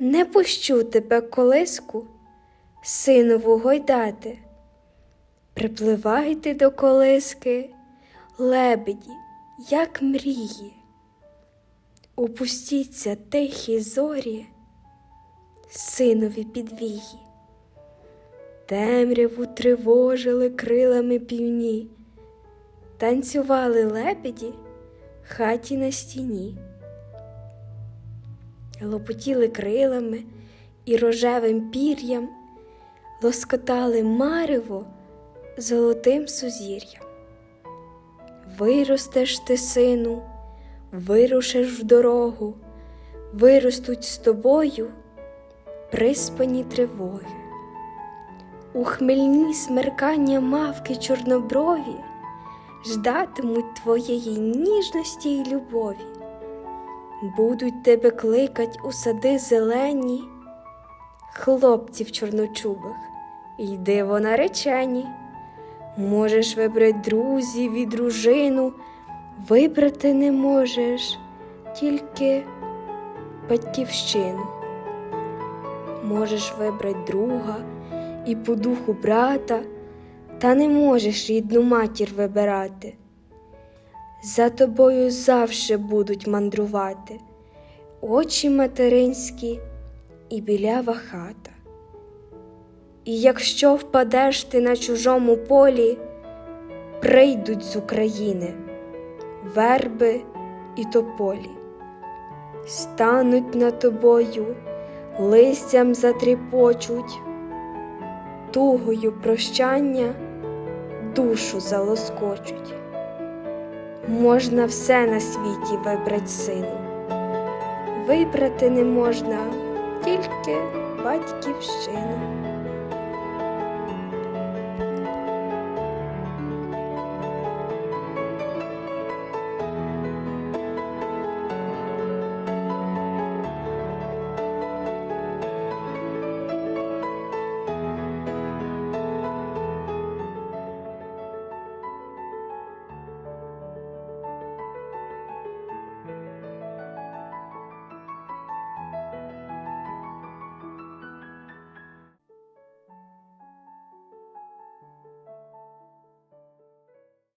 Не пущу тебе колиску, синову гойдати. Припливайте до колиски, лебеді, як мрії. Упустіться тихі зорі, синові підвії. Темряву тривожили крилами півні, танцювали лебеді хаті на стіні лопотіли крилами і рожевим пір'ям, лоскотали марево золотим сузір'ям. Виростеш ти, сину, вирушиш в дорогу, виростуть з тобою приспані тривоги. У хмельні смеркання мавки чорноброві ждатимуть твоєї ніжності й любові будуть тебе кликать у сади зелені, хлопців чорночубих, йди во наречені. Можеш вибрати друзів і дружину, вибрати не можеш тільки батьківщину. Можеш вибрати друга і по духу брата, та не можеш рідну матір вибирати за тобою завше будуть мандрувати очі материнські і білява хата. І якщо впадеш ти на чужому полі, прийдуть з України верби і тополі, стануть над тобою, листям затріпочуть, тугою прощання душу залоскочуть. Можна все на світі вибрать сину. Вибрати не можна тільки батьківщину.